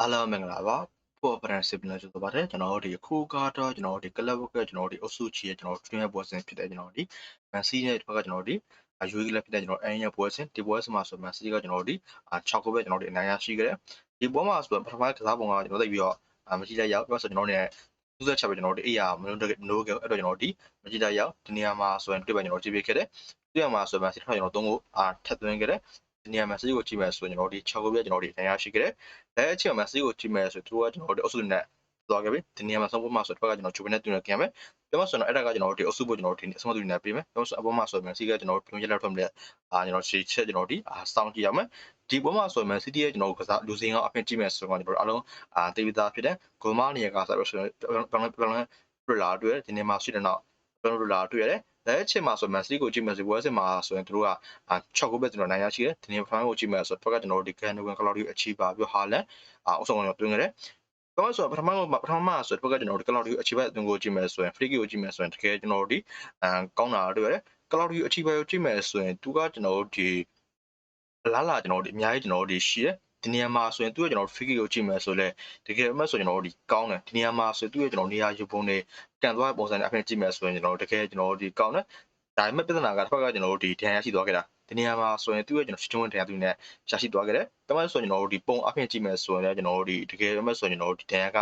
အားလုံးမင်္ဂလာပါဖို့ဖရန်စစ်ပလန်ဆိုတော့ပါတယ်ကျွန်တော်တို့ဒီအခုကတော့ကျွန်တော်တို့ဒီကလပ်ဘကကျွန်တော်တို့ဒီအုပ်စုချီရဲ့ကျွန်တော်တို့တွင်းရဲ့ပွဲစဉ်ဖြစ်တဲ့ကျွန်တော်တို့ဒီမန်စီရဲ့ဘက်ကကျွန်တော်တို့ဒီအယူကြီးလည်းဖြစ်တဲ့ကျွန်တော်အန်ရဲ့ပွဲစဉ်ဒီပွဲစဉ်မှာဆိုမန်စီကကျွန်တော်တို့ဒီ6ခုပဲကျွန်တော်တို့အနိုင်ရရှိခဲ့တယ်ဒီပွဲမှာဆိုပထမကစားပုံကကျွန်တော်တို့ပြီးတော့မကြည့်လိုက်ရောက်ပြီးတော့ဆိုကျွန်တော်တို့ ਨੇ သူ့ဆက်ချက်ပဲကျွန်တော်တို့အေးရမလို့မလို့ကအဲ့တော့ကျွန်တော်တို့ဒီမကြည့်လိုက်ရောက်ဒီနေရာမှာဆိုရင်တွေ့ပါကျွန်တော်တို့ကြည့်ပြခဲ့တယ်ဒီနေရာမှာဆိုမန်စီထောက်ကျွန်တော်တို့3ခုအာထပ်သွင်းခဲ့တယ် ဒီနေရာမှာစီကိုကြည့်မယ်ဆိုရင်ကျွန်တော်တို့ဒီ6ခုပဲကျွန်တော်တို့အနိုင်ရရှိခဲ့တယ်အဲအချိန်မှာစီးကိုကြည့်မယ်ဆိုသူကကျွန်တော်တို့အုပ်စုနဲ့သွားခဲ့ပြီဒီနေရာမှာဆုံးဖို့မှာဆိုတော့ကကျွန်တော်ဂျူဘနဲ့တူနေကြမယ်ပြောမှဆိုတော့အဲ့ဒါကကျွန်တော်တို့ဒီအုပ်စုဖို့ကျွန်တော်တို့ဒီအဆုံးသူနေပေးမယ်ပြောမှဆိုအပေါ်မှာဆိုရင်စီးကကျွန်တော်တို့ပြုံးရက်လက်ထွက်မလဲအာကျွန်တော်ရှေ့ချက်ကျွန်တော်ဒီအာစောင့်ကြည့်ရမယ်ဒီပေါ်မှာဆိုရင်စီးတီးရဲ့ကျွန်တော်တို့ကစားလူစင်ကအပြင်ကြည့်မယ်ဆိုတော့ကျွန်တော်တို့အလုံးအာတေးပြီးသားဖြစ်တဲ့ဂိုမားနေရာကဆိုတော့ဆိုရင်ဘယ်လိုဘယ်လိုပြလာတွေ့ဒီနေရာမှာရှိတဲ့နောက် ဘယ်လိုလာတွေ့ရတယ်လက်ချင်မှာဆိုမန်စီကိုကြည့်မယ်ဆိုဝဲစင်မှာဆိုရင်တို့က6ခုပဲကျွန်တော်နိုင်ရရှိတယ်ဒီနေ့ဖန်ကိုကြည့်မယ်ဆိုတော့ကကျွန်တော်တို့ဒီကန်နိုဝင်ကလော်ဒီအချီပါပြီးဟာလန်အဆုံးအောင်တွင်းခဲ့တယ်ဘာလို့ဆိုတော့ပထမကပထမဆိုတော့ကကျွန်တော်တို့ကလော်ဒီအချီပဲအသွင်ကိုကြည့်မယ်ဆိုရင် free kick ကိုကြည့်မယ်ဆိုရင်တကယ်ကျွန်တော်တို့ဒီအမ်ကောင်းတာတွေ့ရတယ်ကလော်ဒီအချီပဲကိုကြည့်မယ်ဆိုရင်သူကကျွန်တော်တို့ဒီလာလာကျွန်တော်တို့အများကြီးကျွန်တော်တို့ဒီရှိတယ် ဒီနေရာမှာဆိုရင်သူ့ရဲ့ကျွန်တော် free kick ကိုကြည့်မယ်ဆိုလဲတကယ်မှဆိုကျွန်တော်တို့ဒီကောင်းတယ်ဒီနေရာမှာဆိုသူ့ရဲ့ကျွန်တော်နေရာယူပုံတွေကန်သွားပုံစံနဲ့အပြင်ကြည့်မယ်ဆိုရင်ကျွန်တော်တို့တကယ်ကျွန်တော်တို့ဒီကောင်းတယ်ဒါပေမဲ့ပြဿနာကတစ်ဖက်ကကျွန်တော်တို့ဒီဒဏ်ရာရှိသွားခဲ့တာဒီနေရာမှာဆိုရင်သူ့ရဲ့ကျွန်တော်ရှင်းဝင်ဒဏ်ရာသူနဲ့ရရှိသွားခဲ့တယ်ဒါမှဆိုရင်ကျွန်တော်တို့ဒီပုံအပြင်ကြည့်မယ်ဆိုရင်လည်းကျွန်တော်တို့ဒီတကယ်မှဆိုရင်ကျွန်တော်တို့ဒီဒဏ်ရာက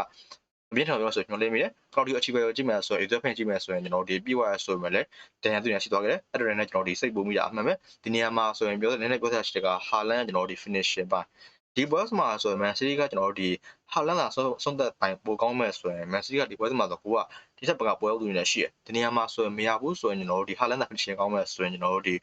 အပြင်းထန်ပြောဆိုကျွန်တော်လေးမိတယ်ကောက်ဒီအချီပဲကိုကြည့်မယ်ဆိုရင် user page ကြည့်မယ်ဆိုရင်ကျွန်တော်ဒီပြည့်ဝရဆိုရင်လည်းဒဏ်ရာသူနဲ့ရှိသွားခဲ့တယ်အဲ့ဒါနဲ့ကျွန်တော်ဒီစိတ်ပူမိတာအမှန်ပဲဒီနေရာမှာဆိုရင်ပြောတဲ့နည်းနည်းပြောစရာရှိတဲ့ကဟာလန်ကျွန်တော်ဒီ finishing ပါ ဒီ boss မှာဆိုရင် Man City ကကျွန်တော်တို့ဒီဟာလန်လာဆုံးဆုံးသက်ပိုင်ပိုကောင်းမဲ့ဆိုရင် Man City ကဒီ boss မှာဆိုကိုကဒီချက်ပကပွဲဥသူနေရှိတယ်ဒီနေရာမှာဆိုရင်မရဘူးဆိုရင်ကျွန်တော်တို့ဒီဟာလန်လာ finishing ကောင်းမဲ့ဆိုရင်ကျွန်တော်တို့ဒီ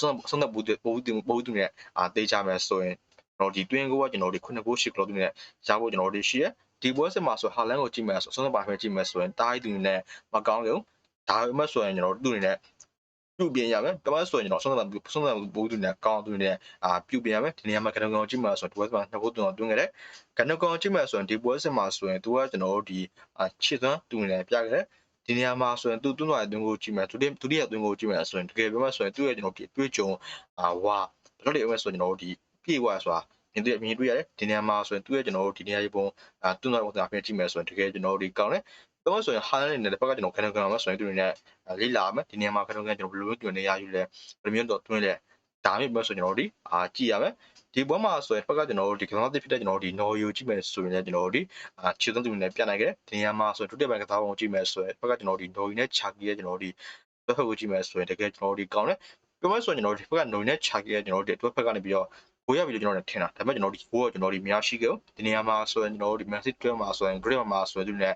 ဆုံးဆုံးသက်ပိုပိုဥသူပိုဥသူနေအာတေးကြမယ်ဆိုရင်ကျွန်တော်ဒီ twin goal ကကျွန်တော်တို့ဒီ9 goal 10 goal သူနေရဖို့ကျွန်တော်တို့ရှိရဒီပွဲစစ်မှာဆိုဟာလန်ကိုကြည့်မယ်ဆိုဆုံးသက်ပါပဲကြည့်မယ်ဆိုရင်တားသူနေမကောင်းလို့ဒါပေမဲ့ဆိုရင်ကျွန်တော်တို့သူနေ ပြုတ်ပြင်ရမယ်။တမန်ဆိုရင်ကျွန်တော်ဆုံးသက်ဆုံးသက်ဘူးသူနဲ့ကောင်းသူနဲ့အာပြုတ်ပြင်ရမယ်။ဒီနေရာမှာကနကောင်ကြည့်မှာဆိုတော့ဒီပွဲမှာနှစ်ခုတုံတွင်းခဲ့တယ်။ကနကောင်ကြည့်မှာဆိုရင်ဒီပွဲစစ်မှာဆိုရင်သူကကျွန်တော်တို့ဒီအာခြေသွမ်းသူနဲ့ပြခဲ့တယ်။ဒီနေရာမှာဆိုရင်သူတွန်းသွားတဲ့တွင်းကိုကြည့်မယ်ဒုတိယဒုတိယတွင်းကိုကြည့်မယ်ဆိုရင်တကယ်ပြောမှဆိုရင်သူ့ရဲ့ကျွန်တော်ဒီအတွေ့အကြုံအာဝါဘယ်လိုလဲပြောမှဆိုရင်ကျွန်တော်တို့ဒီပြေဝါဆိုတာ မြင်တွေ့မြင်တွေ့ရတယ်ဒီနေရာမှာဆိုရင်သူ့ရဲ့ကျွန်တော်တို့ဒီနေရာကြီးပုံအာတွန်းသွားတဲ့ပုံစံအပြင်ကြည့်မယ်ဆိုရင်တကယ်ကျွန်တော်တို့ဒီကောင်းတယ်တော့ဆိုရင်ဟာနဲ့တဲ့ဘက်ကကျွန်တော်ခဏခဏမှာဆိုရင်သူတွေနဲ့လေးလာမယ်ဒီနေရာမှာခဏခဏကျွန်တော်ဘယ်လိုမျိုးတွင်နေရယူလဲဘယ်လိုမျိုးတော့တွင်းလဲဒါမျိုးပဲဆိုကျွန်တော်တို့ဒီအာကြည့်ရမယ်ဒီဘက်မှာဆိုရင်ဘက်ကကျွန်တော်တို့ဒီကစားသစ်ဖြစ်တဲ့ကျွန်တော်တို့ဒီနော်ယူကြည့်မယ်ဆိုရင်လည်းကျွန်တော်တို့ဒီအာခြေသွင်းသူတွေနဲ့ပြနိုင်ခဲ့ဒီနေရာမှာဆိုရင်ဒုတိယပိုင်းကစားပုံကြည့်မယ်ဆိုရင်ဘက်ကကျွန်တော်တို့ဒီနော်ယူနဲ့ချာကီရဲ့ကျွန်တော်တို့ဒီဘက်ဖက်ကိုကြည့်မယ်ဆိုရင်တကယ်ကျွန်တော်တို့ဒီကောင်းတယ်ပြောမယ်ဆိုရင်ကျွန်တော်တို့ဒီဘက်ကနော်ယူနဲ့ချာကီရဲ့ကျွန်တော်တို့ဒီတွက်ဖက်ကနေပြီးတော့ ကိုရပြီလို့ကျွန်တော်လည်းထင်တာဒါပေမဲ့ကျွန်တော်ဒီကိုကကျွန်တော်ဒီများရှိခဲ့ဒီနေရာမှာဆိုရင်ကျွန်တော်တို့ဒီ message တွဲမှာဆိုရင် grade မှာဆိုရင်ဒီနဲ့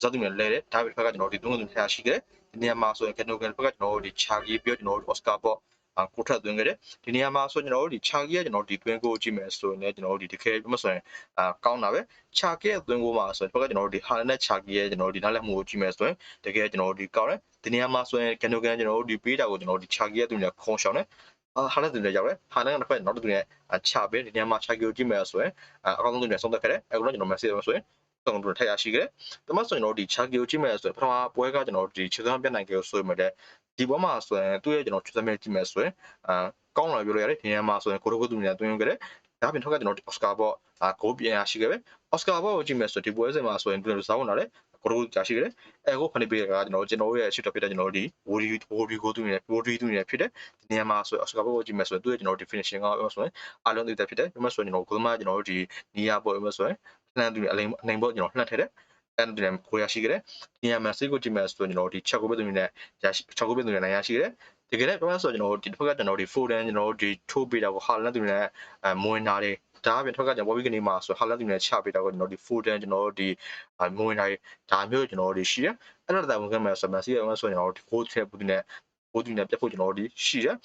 ဇာတ်သူနဲ့လဲတယ်ဒါပေမဲ့ဘက်ကကျွန်တော်ဒီသုံးလုံးထားရှိခဲ့ဒီနေရာမှာဆိုရင်ကန်နိုကန်ဘက်ကကျွန်တော်တို့ဒီချာဂီပြီးတော့ကျွန်တော်တို့ Oscar ပေါ့အကိုထက်သွင်းခဲ့တယ်ဒီနေရာမှာဆိုကျွန်တော်တို့ဒီချာဂီရဲ့ကျွန်တော်ဒီတွင်းကိုကြည့်မယ်ဆိုရင်လည်းကျွန်တော်တို့ဒီတကယ်မဆိုရင်အာကောင်းတာပဲချာဂီရဲ့တွင်းကိုမှာဆိုရင်ဘက်ကကျွန်တော်တို့ဒီဟာနဲ့ချာဂီရဲ့ကျွန်တော်တို့ဒီနားလည်မှုကိုကြည့်မယ်ဆိုရင်တကယ်ကျွန်တော်တို့ဒီကောင်းတယ်ဒီနေရာမှာဆိုရင်ကန်နိုကန်ကျွန်တော်တို့ဒီပေးတာကိုကျွန်တော်တို့ဒီချာဂီရဲ့တွင်းနဲ့ခုံရှောင်းတယ်အာ ဟာလည်းသူလည်းရောက်တယ်ဟာလည်းတစ်ဖက်နောက်တစ်သူနဲ့ချပေးဒီနေရာမှာချာဂီကိုကြည့်မယ်ဆိုရင်အကောင်းဆုံးသူနဲ့ဆုံးသက်ခဲ့တယ်အခုတော့ကျွန်တော် message ဆိုရင်တုံတူထက်ရရှိခဲ့။ဒါမှဆိုရင်တော့ဒီ Chagio ကြည့်မယ်ဆိုရင်ပထမပွဲကကျွန်တော်ဒီခြေသွမ်းပြတ်နိုင်ကြဆိုရင်လည်းဒီပွဲမှာဆိုရင်သူ့ရဲ့ကျွန်တော်ခြေသွမ်းပြတ်ကြည့်မယ်ဆိုရင်အာကောင်းလာပြောလို့ရတယ်ဒီနေရာမှာဆိုရင်ကိုရိုကိုတူနေတွင်းခဲ့တယ်။ဒါပြင်ထောက်ကကျွန်တော်ဒီ Oscar ဘော့အာဂိုးပြန်ရရှိခဲ့ပဲ။ Oscar ဘော့ကိုကြည့်မယ်ဆိုဒီပွဲစဉ်မှာဆိုရင်သူတို့ဇောင်းလာတယ် ကိုရိုကြာရှိခဲ့တယ်။အဲကိုဖန်ပေးကကျွန်တော်ကျွန်တော်ရဲ့ရှစ်တော့ဖြစ်တဲ့ကျွန်တော်ဒီဝိုဒီဝိုဒီကိုတူနေဝိုဒီတူနေဖြစ်တယ်။ဒီနေရာမှာဆိုရင် Oscar ဘော့ကိုကြည့်မယ်ဆိုရင်သူ့ရဲ့ကျွန်တော်ဒီ finishing ကပြောဆိုရင်အလုံးသိတဲ့ဖြစ်တယ်။ပြောမှဆိုရင်ကျွန်တော်ကိုသမားကျွန်တော်ဒီနီးယာဘော့ပြောဆိုရင်လှမ်းသူအလိမ်အလိမ်ဘော့ကျွန်တော်လှမ်းထည့်တယ်။အဲ့ဒါနဲ့ကိုရရှိခဲ့တယ်ဒီညမှာစိတ်ကိုကြည့်မယ်ဆိုရင်ကျွန်တော်ဒီချက်ကိုပဲသူနဲ့ရရှိချက်ကိုပဲသူနဲ့နိုင်ရရှိခဲ့တယ်တကယ်လည်းပြောရဆိုကျွန်တော်ဒီတစ်ဖက်ကကျွန်တော်ဒီ Foden ကျွန်တော်ဒီထိုးပေးတာကိုဟာလန်သူနဲ့အမွင်နာတယ် ဒါအပြင်ထွက်ကကျွန်တော်ဘော်ဘီကနေမှာဆိုဟာလန်သူနဲ့ချပေးတာကိုကျွန်တော်ဒီ Foden ကျွန်တော်ဒီမွင်နာဒါမျိုးကျွန်တော်ဒီရှိတယ်အဲ့ဒါတိုင်ဝင်ခဲ့မယ်ဆိုမှစီရအောင်ဆိုကျွန်တော်ဒီကိုချက်ဘူးနဲ့ဘိုးသူနဲ့ပြတ်ဖို့ကျွန်တော်ဒီရှိတယ်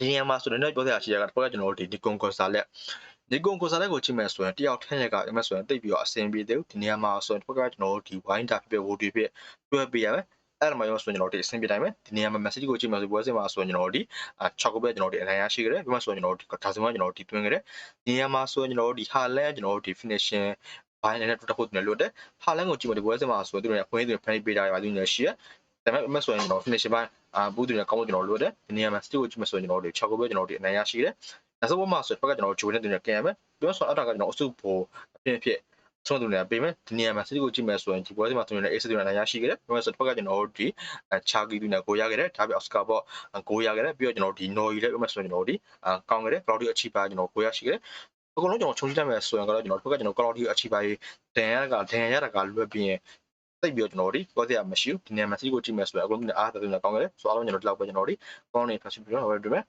ဒီညမှာဆိုတော့ပြောစရာရှိရတာတစ်ဖက်ကကျွန်တော်ဒီဒီကွန်ကွန်ဆာလက်ဒီကွန်ကိုစားလက်ကိုကြည့်မယ်ဆိုရင်တယောက်ထန်းရက်ကအဲ့မဲ့ဆိုရင်တိတ်ပြီးတော့အဆင်ပြေတယ်ဒီနေရာမှာဆိုရင်တစ်ခါကျွန်တော်တို့ဒီ wine တာဖြစ်ဖြစ် wood ဖြစ်တွဲပေးရမယ် အဲ့ဒါမှရောဆိုရင်ကျွန်တော်တို့အဆင်ပြေတိုင်းပဲဒီနေရာမှာ message ကိုကြည့်မယ်ဆိုပွဲစဉ်မှာဆိုရင်ကျွန်တော်တို့ဒီ6ခုပဲကျွန်တော်တို့အနိုင်ရရှိကြတယ်ပြီးမှဆိုရင်ကျွန်တော်တို့ဒါဆိုမှကျွန်တော်တို့ဒီတွင်းကြတယ်ဒီနေရာမှာဆိုရင်ကျွန်တော်တို့ဒီ Haaland ကျွန်တော်တို့ဒီ finishing ဘိုင်းနဲ့တက်ဖို့တယ်လို့တဲ့ Haaland ကိုကြည့်မယ်ဒီပွဲစဉ်မှာဆိုရင်သူတို့ကအခွင့်အရေးတွေဖန်ပေးတာပါသူတွေရှိရဒါပေမဲ့ဆိုရင်ကျွန်တော် finishing ဘိုင်းအာဘူးတွေကောင်းလို့ကျွန်တော်လို့တဲ့ဒီနေရာမှာ still ကိုကြည့်မယ်ဆိုရင်ကျွန်တော်တို့6ခုပဲကျွန်တော်တို့အနိုင်ရရှိတယ်နောက်ဆုံးမှာဆိုဘက်ကကျွန်တော်ဂျိုနဲ့တင်ရပြန်ရမယ်ပြောဆိုအတားကကျွန်တော်အစုဖို့အဖြစ်ဖြစ် ဆုံးသူနေတာပေးမယ်ဒီနေရာမှာစစ်ကိုကြည့်မယ်ဆိုရင်ဒီပွဲစဉ်မှာသူနေနဲ့ ace သူနေနဲ့ရရှိခဲ့တယ်ပြောမယ်ဆိုတော့တစ်ဖက်ကကျွန်တော်တို့ဒီချာကီသူနေကိုရခဲ့တယ်ဒါပြီး oscar ပေါ့ကိုရခဲ့တယ်ပြီးတော့ကျွန်တော်ဒီ noy လည်းပြောမယ်ဆိုရင်ကျွန်တော်ဒီကောင်းခဲ့တယ် cloudy အချိပါကျွန်တော်ကိုရရှိခဲ့တယ်အကုန်လုံးကျွန်တော်ခြုံကြည့်လိုက်မယ်ဆိုရင်ကတော့ကျွန်တော်တို့ကကျွန်တော် cloudy အချိပါရေးဒန်ရကဒန်ရတာကလွယ်ပြီးရင်တိတ်ပြီးတော့ကျွန်တော်တို့ပြောစရာမရှိဘူးဒီနေရာမှာစီးကိုကြည့်မယ်ဆိုရင်အကုန်လုံးအားသက်သက်ကောင်းခဲ့တယ်ဆိုတော့အားလုံးကျွန်တော်ဒီလောက်ပဲကျွန်တော်တို့ကောင်းနေဖတ်ပြီးတော့ဟောတွေ့မယ်